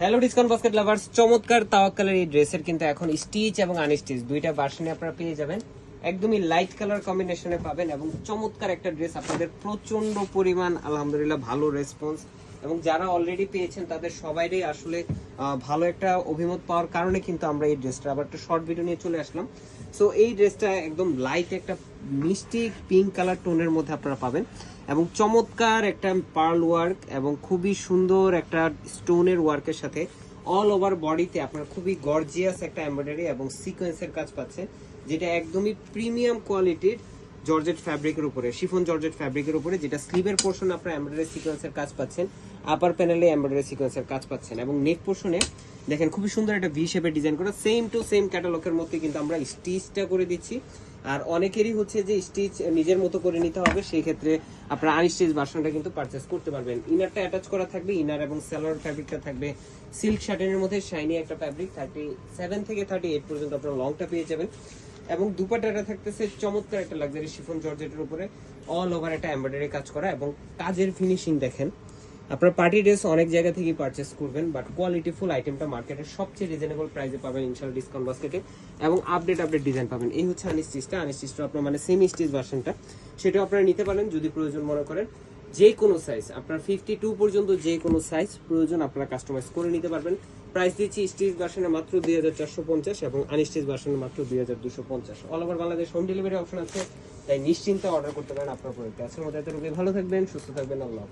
Hello discount basket lovers চমৎকার তাওয়াক্কালের এই ড্রেসের কিন্তু এখন স্টিচ এবং আনস্টিচ দুইটা ভার্সনে আপনারা পেয়ে যাবেন। একদমই লাইট কালার কম্বিনেশনে পাবেন এবং চমৎকার একটা ড্রেস আপনাদের প্রচণ্ড পরিমাণ, আলহামদুলিল্লাহ, ভালো রেসপন্স এবং যারা অলরেডি পেয়েছেন, তাদের সবাইরই আসলে ভালো একটা অভিমত পাওয়ার কারণে কিন্তু আমরা এই ড্রেসটা আবার একটা শর্ট ভিডিও নিয়ে চলে আসলাম। সো এই ড্রেসটা একদম লাইট একটা মিষ্টি পিঙ্ক কালার টোনের মধ্যে আপনারা পাবেন। এবং চমৎকার একটা পার্ল ওয়ার্ক এবং খুবই সুন্দর একটা স্টোনের ওয়ার্কের সাথে অল ওভার বডিতে আপনার খুবই গর্জিয়াস একটা এমব্রয়ডারি এবং সিকোয়েন্সের কাজ পাচ্ছেন যেটা একদমই প্রিমিয়াম কোয়ালিটির জর্জেট ফ্যাব্রিকের উপরে, শিফন জর্জেট ফ্যাব্রিকের উপরে, যেটা স্লিভের পোর্শন আপনার এমব্রয়ডারি সিকোয়েন্সের কাজ পাচ্ছেন আপার প্যানেলে এমব্রয়ডারি সিকোয়েন্সের কাজ পাচ্ছেন এবং নেক পোর্শনে দেখেন খুবই সুন্দর একটা ভি শেপের ডিজাইন করা সেম টু সেম ক্যাটালগের মধ্যে কিন্তু আমরা স্টিচটা করে দিচ্ছি। আর অনেকেরই হচ্ছে যে স্টিচ নিজের মতো করে নিতে হবে, সেই ক্ষেত্রে আপনারা আনস্টিচ ভার্সনটা কিন্তু পারচেস করতে পারবেন। ইনারটা অ্যাটাচ করা থাকবে ইনার এবং সেলার ফ্যাব্রিকটা থাকবে। সিল্ক শার্টেনের মধ্যে শাইনি একটা ফ্যাব্রিক থার্টি সেভেন থেকে থার্টি এইট পর্যন্ত আপনারা লংটা পেয়ে যাবেন। এবং দুপাটাটা থাকতেছে চমৎকার একটা লাক্সারি শিফন জর্জেটের উপরে অল ওভার একটা এমব্রয়ডারি কাজ করা এবং কাজের ফিনিশিং দেখেন। আপনার পার্টি ড্রেস অনেক জায়গা থেকে পারচেস করবেন বাট কোয়ালিটি ফুল আইটেমটা মার্কেটের সবচেয়ে রিজনেবল প্রাইসে পাবেন ইনশাল ডিসকাউন্ট বাস্কেটে এবং আপডেট আপডেট ডিজাইন পাবেন। এই হচ্ছে আনিস্টিচটা আনিস্টিচটা আপনার মানে সেমি স্টিচ ভার্সনটা সেটাও আপনারা নিতে পারেন যদি প্রয়োজন মনে করেন। যে কোনো সাইজ আপনার ফিফটি টু পর্যন্ত যে কোনো সাইজ প্রয়োজন আপনারা কাস্টমাইজ করে নিতে পারবেন। প্রাইস দিচ্ছি স্টিচ বাসনে মাত্র দুই হাজার চারশো পঞ্চাশ এবং আনস্টিচ বাসনে মাত্র দুই হাজার দুশো পঞ্চাশ। All over Bangladesh home delivery option আছে, তাই নিশ্চিন্তে অর্ডার করতে পারেন আপনার প্রোডাক্ট আজকের মধ্যে এত ভালো থাকবেন, সুস্থ থাকবেন, আল্লাহ।